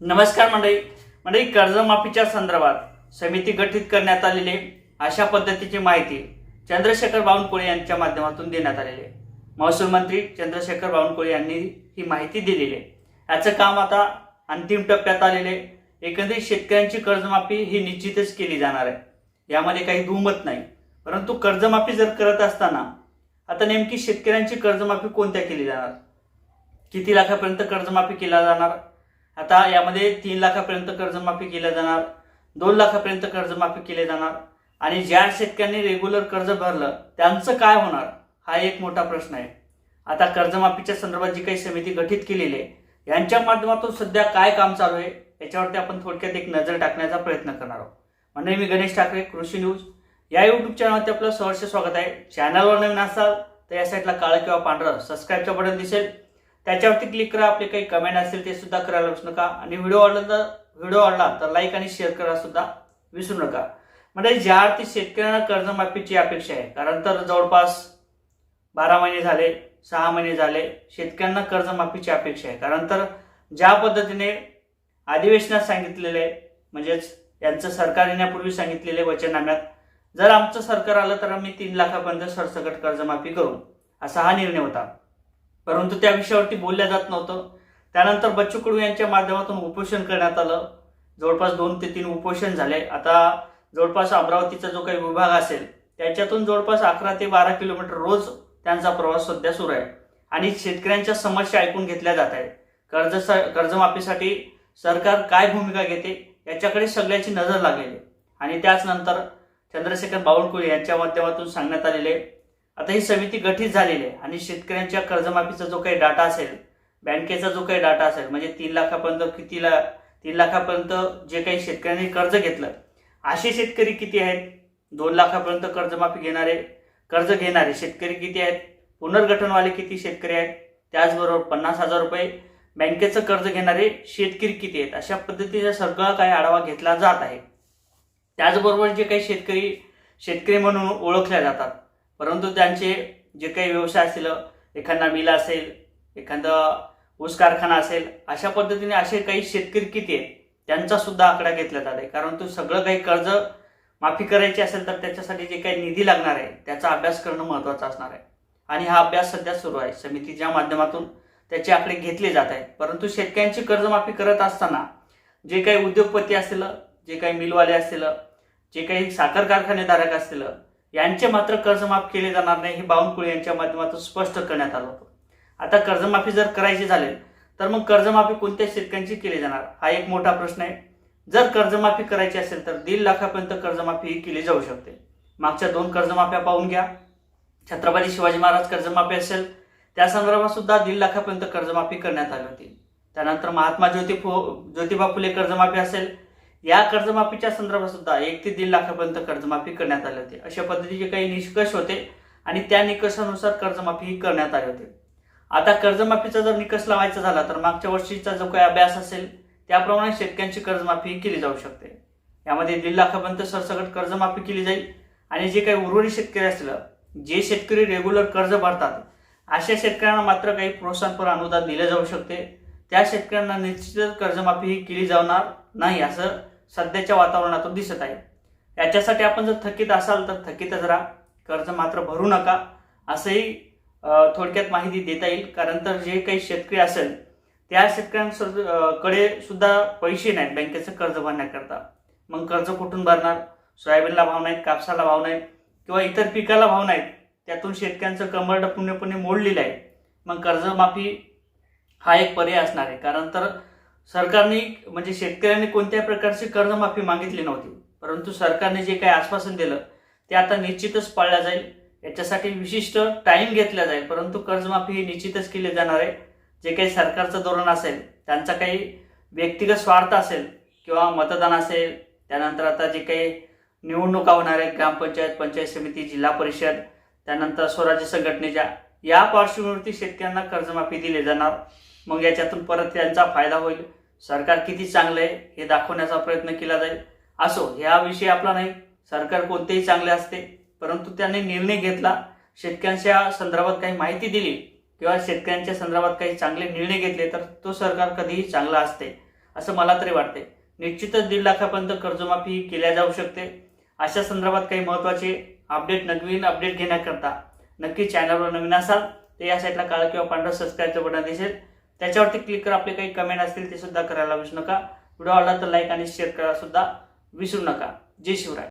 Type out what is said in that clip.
नमस्कार मंडळी. मंडळी कर्जमाफीच्या संदर्भात समिती गठीत करण्यात आलेली आहे. अशा पद्धतीची माहिती चंद्रशेखर बावनकुळे यांच्या माध्यमातून देण्यात आलेली आहे. महसूल मंत्री चंद्रशेखर बावनकुळे यांनी ही माहिती दिलेली आहे. याचं काम आता अंतिम टप्प्यात आलेले आहे. एकंदरीत शेतकऱ्यांची कर्जमाफी ही निश्चितच केली जाणार आहे. यामध्ये काही दुमत नाही. परंतु कर्जमाफी जर करत असताना आता नेमकी शेतकऱ्यांची कर्जमाफी कोणत्या केली जाणार? किती लाखापर्यंत कर्जमाफी केला जाणार? आता यामध्ये तीन लाखापर्यंत कर्जमाफी केल्या जाणार दोन लाखापर्यंत कर्जमाफी केले जाणार आणि ज्या शेतकऱ्यांनी रेग्युलर कर्ज भरलं त्यांचं काय होणार हा एक मोठा प्रश्न आहे. आता कर्जमाफीच्या संदर्भात जी काही समिती गठीत केलेली आहे यांच्या माध्यमातून सध्या काय काम चालू आहे याच्यावरती आपण थोडक्यात एक नजर टाकण्याचा प्रयत्न करणार आहोत. म्हणजे मी गणेश ठाकरे कृषी न्यूज. या युट्यूब चॅनलवरती आपलं सहर्ष स्वागत आहे. चॅनलवर नवीन असाल तर या साईडला काळं किंवा पांढरं सबस्क्राईबचं बटन दिसेल. त्याच्यावरती क्लिक करा. आपले काही कमेंट असेल ते सुद्धा करायला विसरू नका. आणि व्हिडिओ आवडला तर व्हिडिओ आवडला तर लाईक आणि शेअर करा सुद्धा विसरू नका. म्हणजे ज्या अर्थी शेतकऱ्यांना कर्जमाफीची अपेक्षा आहे कारण तर जवळपास बारा महिने झाले सहा महिने झाले शेतकऱ्यांना कर्जमाफीची अपेक्षा आहे. कारण तर ज्या पद्धतीने अधिवेशनात सांगितलेले आहे म्हणजेच यांचं सरकार येण्यापूर्वी सांगितलेले वचननाम्यात जर आमचं सरकार आलं तर आम्ही तीन लाखापर्यंत सरसकट कर्जमाफी करू असा हा निर्णय होता. परंतु त्या विषयावरती बोलल्या जात नव्हतं. त्यानंतर बच्चू कडू यांच्या माध्यमातून उपोषण करण्यात आलं. जवळपास दोन ते तीन उपोषण झाले. आता जवळपास अमरावतीचा जो काही विभाग असेल त्याच्यातून जवळपास अकरा ते बारा किलोमीटर रोज त्यांचा प्रवास सध्या सुरू आहे. आणि शेतकऱ्यांच्या समस्या ऐकून घेतल्या जात आहेत. कर्ज कर्जमाफीसाठी सरकार काय भूमिका घेते याच्याकडे सगळ्याची नजर लागलेली आहे. आणि त्याच नंतर चंद्रशेखर बावनकुळे यांच्या माध्यमातून सांगण्यात आलेले आहे आता ही समिती गठीत झालेली आहे आणि शेतकऱ्यांच्या कर्जमाफीचा जो काही डाटा असेल बँकेचा जो काही डाटा असेल म्हणजे तीन लाखापर्यंत कितीला तीन लाखापर्यंत जे काही शेतकऱ्यांनी कर्ज घेतलं असे शेतकरी किती आहेत? दोन लाखापर्यंत कर्जमाफी घेणारे कर्ज घेणारे शेतकरी किती आहेत? पुनर्गठनवाले किती शेतकरी आहेत? त्याचबरोबर पन्नास हजार रुपये बँकेचं कर्ज घेणारे शेतकरी किती आहेत? अशा पद्धतीचा सगळा काही आढावा घेतला जात आहे. त्याचबरोबर जे काही शेतकरी शेतकरी म्हणून ओळखल्या जातात परंतु त्यांचे जे काही व्यवसाय असतील एखादा मिल असेल एखादा ऊस कारखाना असेल अशा पद्धतीने असे काही शेतकरी किती आहेत त्यांचा सुद्धा आकडा घेतला जात आहे. कारण तो सगळं काही कर्ज माफी करायची असेल तर त्याच्यासाठी जे काही निधी लागणार आहे त्याचा अभ्यास करणं महत्त्वाचं असणार आहे. आणि हा अभ्यास सध्या सुरू आहे. समितीच्या माध्यमातून त्याचे आकडे घेतले जात आहेत. परंतु शेतकऱ्यांची कर्जमाफी करत असताना जे काही उद्योगपती असतील जे काही मिलवाले असतील जे काही साखर कारखानेधारक असतील यांचे मात्र कर्जमाफ केले जाणार नाही हे बावनकुळे यांच्या माध्यमातून स्पष्ट करण्यात आलं होतं. आता कर्जमाफी जर करायची झाली तर मग कर्जमाफी कोणत्या शेतकऱ्यांची केली जाणार? हा एक मोठा प्रश्न आहे. जर कर्जमाफी करायची असेल तर दीड लाखापर्यंत कर्जमाफी ही केली जाऊ शकते. मागच्या दोन कर्जमाफ्या पाहून घ्या. छत्रपती शिवाजी महाराज कर्जमाफी असेल त्या संदर्भात सुद्धा दीड लाखापर्यंत कर्जमाफी करण्यात आली होती. त्यानंतर महात्मा ज्योती फु ज्योतिबा फुले कर्जमाफी असेल या कर्जमाफीच्या संदर्भात सुद्धा एक ते दीड लाखापर्यंत कर्जमाफी करण्यात आली होती. अशा पद्धतीचे काही निष्कर्ष होते आणि त्या निकषानुसार कर्जमाफी ही करण्यात आली होती. आता कर्जमाफीचा जर निकष लावायचा झाला तर मागच्या वर्षीचा जो काही अभ्यास असेल त्याप्रमाणे शेतकऱ्यांची कर्जमाफी केली जाऊ शकते. यामध्ये दीड लाखापर्यंत सरसकट कर्जमाफी केली जाईल आणि जे काही उर्वरित शेतकरी असलं जे शेतकरी रेग्युलर कर्ज भरतात अशा शेतकऱ्यांना मात्र काही प्रोत्साहनपर अनुदान दिले जाऊ शकते. त्या शेतकऱ्यांना निश्चितच कर्जमाफी ही केली जाणार नाही असं सध्याच्या वातावरणातून दिसत आहे. याच्यासाठी आपण जर थकीत असाल तर थकीतच राहा. कर्ज मात्र भरू नका असंही थोडक्यात माहिती देता येईल. कारण तर जे काही शेतकरी असेल त्या शेतकऱ्यांकडे सुद्धा पैसे नाहीत बँकेचं कर्ज भरण्याकरता. मग कर्ज कुठून भरणार? सोयाबीनला भाव नाहीत कापसाला भाव नाहीत किंवा इतर पिकाला भाव नाहीत. त्यातून शेतकऱ्यांचं कंबरड पूर्णपणे मोडलेलं आहे. मग कर्जमाफी हा एक पर्याय असणार आहे. कारण तर सरकारने म्हणजे शेतकऱ्यांनी कोणत्याही प्रकारची कर्जमाफी मागितली नव्हती. परंतु सरकारने जे काही आश्वासन दिलं ते आता निश्चितच पाळल्या जाईल. याच्यासाठी विशिष्ट टाईम घेतला जाईल. परंतु कर्जमाफी ही निश्चितच केली जाणार आहे. जे काही सरकारचं धोरण असेल त्यांचा काही व्यक्तिगत स्वार्थ असेल किंवा मतदान असेल त्यानंतर आता जे काही निवडणुका होणार आहेत ग्रामपंचायत पंचायत समिती जिल्हा परिषद त्यानंतर स्वराज्य संघटनेच्या या पार्श्वभूमीवरती शेतकऱ्यांना कर्जमाफी दिली जाणार. मग याच्यातून परत त्यांचा फायदा होईल. सरकार किती चांगलं आहे हे दाखवण्याचा प्रयत्न केला जाईल. असो ह्या विषय आपला नाही. सरकार कोणतेही चांगले असते परंतु त्यांनी निर्णय घेतला. शेतकऱ्यांच्या संदर्भात काही माहिती दिली किंवा शेतकऱ्यांच्या संदर्भात काही चांगले निर्णय घेतले तर तो सरकार कधीही चांगला असते असं मला तरी वाटते. निश्चितच दीड लाखापर्यंत कर्जमाफी केल्या जाऊ शकते. अशा संदर्भात काही महत्त्वाचे अपडेट नवीन अपडेट घेण्याकरता नक्की चॅनलवर नवीन असाल तर या साईडला काळा किंवा पांढरा सबस्क्राईबचं बटन दिसेल. त्याच्यावरती क्लिक करा आपले काही कमेंट असतील ते सुद्धा करायला विसरू नका. व्हिडिओ आवडला तर लाईक आणि शेअर करायला सुद्धा विसरू नका. जय शिवराय.